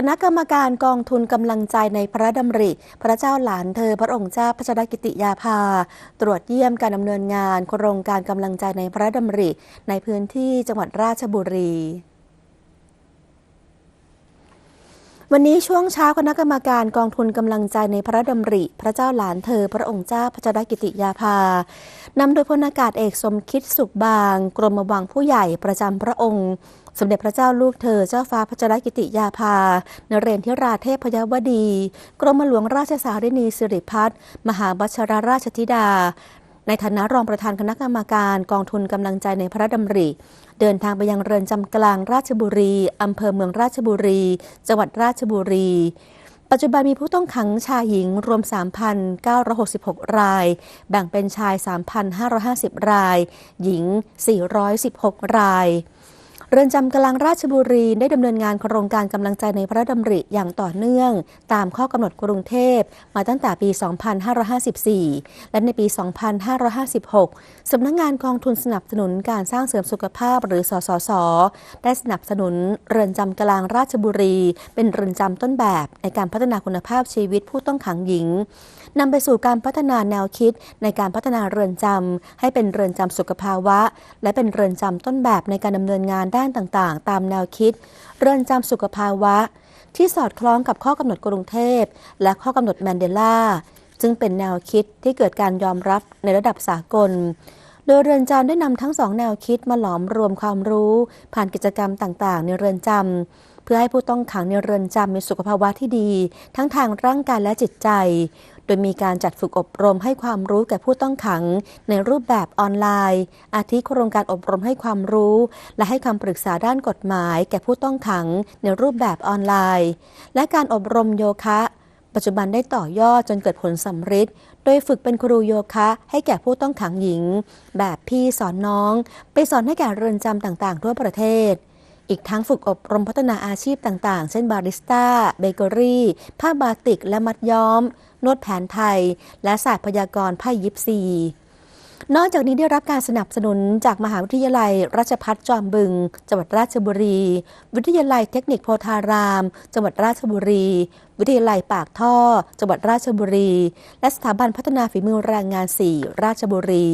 คณะกรรมการกองทุนกำลังใจในพระดำริ พระเจ้าหลานเธอ พระองค์เจ้าพระชนกิติยาภา ตรวจเยี่ยมการดำเนินงานโครงการกำลังใจในพระดำริ ในพื้นที่จังหวัดราชบุรีวันนี้ช่วงเช้าคณะกรรมการกองทุนกำลังใจในพระดำริ พระเจ้าหลานเธอ พระองค์เจ้าพระชนกิติยาภานำโดยพลอากาศเอกสมคิดสุขบาง กรมวังผู้ใหญ่ประจำพระองค์ สมเด็จพระเจ้าลูกเธอเจ้าฟ้าพระชนกิติยาภานเรนทิราเทพพยวดี กรมหลวงราชสารินีสิริพัฒน์มหาบัชรราชธิดา ในฐานะรองประธานคณะกรรมการกองทุนกำลังใจในพระดำริเดินทางไปยังเรือนจำกลางราชบุรี อำเภอเมืองราชบุรี จังหวัดราชบุรี ปัจจุบันมีผู้ต้องขังชายหญิงรวม 3,966 ราย แบ่งเป็นชาย 3,550 ราย หญิง 416 ราย เรือนจำกลางราชบุรีได้ดำเนินงานโครงการกำลังใจในพระดำริอย่างต่อเนื่อง ตามข้อกำหนดกรุงเทพมาตั้งแต่ปี 2554 และในปี 2556 สำนักงงานกองทุนสนับสนุนการสร้างเสริมสุขภาพหรือสสส ได้สนับสนุนเรือนจำกลางราชบุรี เป็นเรือนจำต้นแบบในการพัฒนาคุณภาพชีวิตผู้ต้องขังหญิงนำไปสู่การพัฒนาแนวคิดในการพัฒนาเรือนจำให้เป็นเรือนจำสุขภาวะ และเป็นเรือนจำต้นแบบในการดำเนินงานด้านต่างๆ ตามแนวคิด เรือนจำสุขภาวะ ที่สอดคล้องกับข้อกำหนดกรุงเทพ และข้อกำหนดแมนเดลาซึ่งเป็นแนวคิดที่เกิดการยอมรับในระดับสากล โดยเรือนจำได้นำทั้งสองแนวคิดมาหลอมรวมความรู้ ผ่านกิจกรรมต่างๆ ในเรือนจำ เพื่อให้ผู้ต้องขังในเรือนจำมีสุขภาวะที่ดี ทั้งทางร่างกายและจิตใจ โดยมีการจัดฝึกอบรมให้ความรู้แก่ผู้ต้องขัง ในรูปแบบออนไลน์ อาทิโครงการอบรมให้ความรู้ และให้คำปรึกษาด้านกฎหมาย แก่ผู้ต้องขัง ในรูปแบบออนไลน์ และการอบรมโยคะปัจจุบันได้ต่อยอดจนเกิดผลสำฤทธิ์โดยฝึกเป็นครูโยคะให้แก่ผู้ต้องขังหญิง แบบพี่สอนน้อง ไปสอนให้แก่เรือนจำต่างๆ ทั่วประเทศ อีกทั้งฝึกอบรมพัฒนาอาชีพต่างๆ เช่นบาริสต้า เบเกอรี่ ผ้าบาติกและมัดย้อม นวดแผนไทย และศาสตร์พยากรณ์ไพ่ยิปซี นอกจากนี้ได้รับการสนับสนุนจากมหาวิทยาลัย ราชพัฒจอมบึง จังหวัดราชบุรี วิทยาลัยเทคนิคโพธาราม จังหวัดราชบุรี วิทยาลัยปากท่อ จังหวัดราชบุรี และสถาบันพัฒนาฝีมือแรงงาน 4 ราชบุรี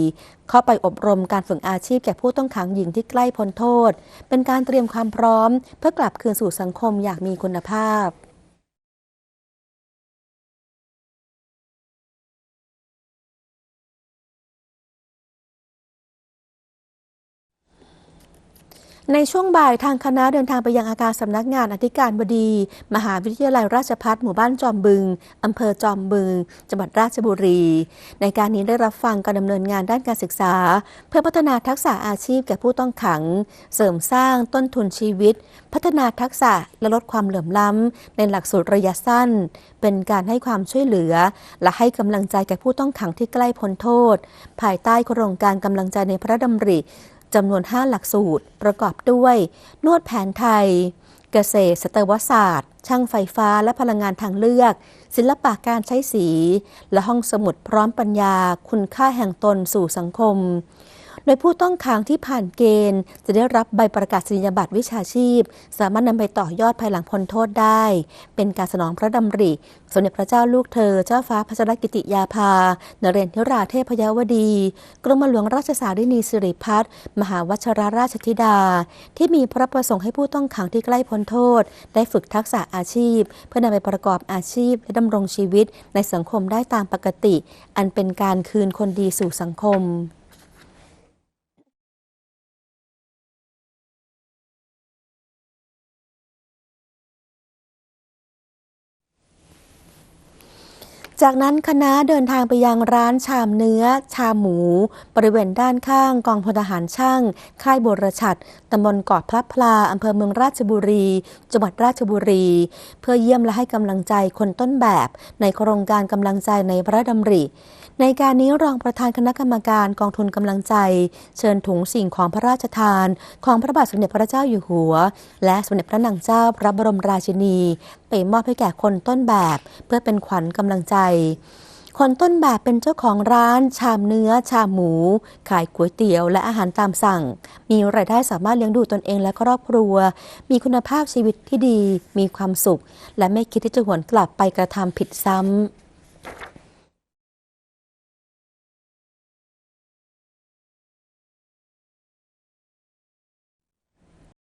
เข้าไปอบรมการฝึกอาชีพแก่ผู้ต้องขังหญิงที่ใกล้พ้นโทษ เป็นการเตรียมความพร้อม เพื่อกลับคืนสู่สังคมอย่างมีคุณภาพ ในช่วงบ่ายทางคณะเดินทางไปยังอาคารสำนักงานอธิการบดี มหาวิทยาลัยราชพัฒหมู่บ้านจอมบึงอำเภอจอมบึง จังหวัดราชบุรี ในการนี้ได้รับฟังการดำเนินงานด้านการศึกษา เพื่อพัฒนาทักษะอาชีพแก่ผู้ต้องขัง เสริมสร้างต้นทุนชีวิต พัฒนาทักษะและลดความเหลื่อมล้ำในหลักสูตรระยะสั้น เป็นการให้ความช่วยเหลือ และให้กำลังใจแก่ผู้ต้องขังที่ใกล้พ้นโทษ ภายใต้โครงการกำลังใจในพระดำริ จำนวน 5 หลักสูตรประกอบด้วย นวดแผนไทย เกษตรสตวศาสตร์ ช่างไฟฟ้าและพลังงานทางเลือก ศิลปะการใช้สี และห้องสมุดพร้อมปัญญา คุณค่าแห่งตนสู่สังคม โดยผู้ต้องขังที่ผ่านเกณฑ์ จะได้รับใบประกาศนียบัตรวิชาชีพ สามารถนำไปต่อยอดภายหลังพ้นโทษได้ เป็นการสนองพระดำริ สมเด็จพระเจ้าลูกเธอ เจ้าฟ้าพัชรกิติยาภา นเรนทิราเทพพยวดี กรมหลวงราชสารินีสิริพัฒน์มหาวชรราชธิดา ที่มีพระประสงค์ให้ผู้ต้องขังที่ใกล้พ้นโทษ ได้ฝึกทักษะอาชีพ เพื่อนำไปประกอบอาชีพ และดำรงชีวิตในสังคมได้ตามปกติ อันเป็นการคืนคนดีสู่สังคม จากนั้นคณะเดินทางไปยังร้านชามเนื้อ ชามหมู บริเวณด้านข้างกองพลทหารช่าง ค่ายบรชัดตำบลเกาะพลับพลาอำเภอเมืองราชบุรี จังหวัดราชบุรี เพื่อเยี่ยมและให้กำลังใจคนต้นแบบ ในโครงการกำลังใจในพระดำริ ในการนี้รองประธานคณะกรรมการกองทุนกำลังใจ เชิญถุงสิ่งของพระราชทาน ของพระบาทสมเด็จพระเจ้าอยู่หัว และสมเด็จพระนางเจ้าพระบรมราชินี ไปมอบให้แก่คนต้นแบบ เพื่อเป็นขวัญกำลังใจคนต้นแบบเป็นเจ้าของร้าน ชามเนื้อ ชามหมู ขายก๋วยเตี๋ยว และอาหารตามสั่ง มีรายได้สามารถเลี้ยงดูตนเองและครอบครัว มีคุณภาพชีวิตที่ดี มีความสุข และไม่คิดที่จะหวนกลับไปกระทำผิดซ้ำ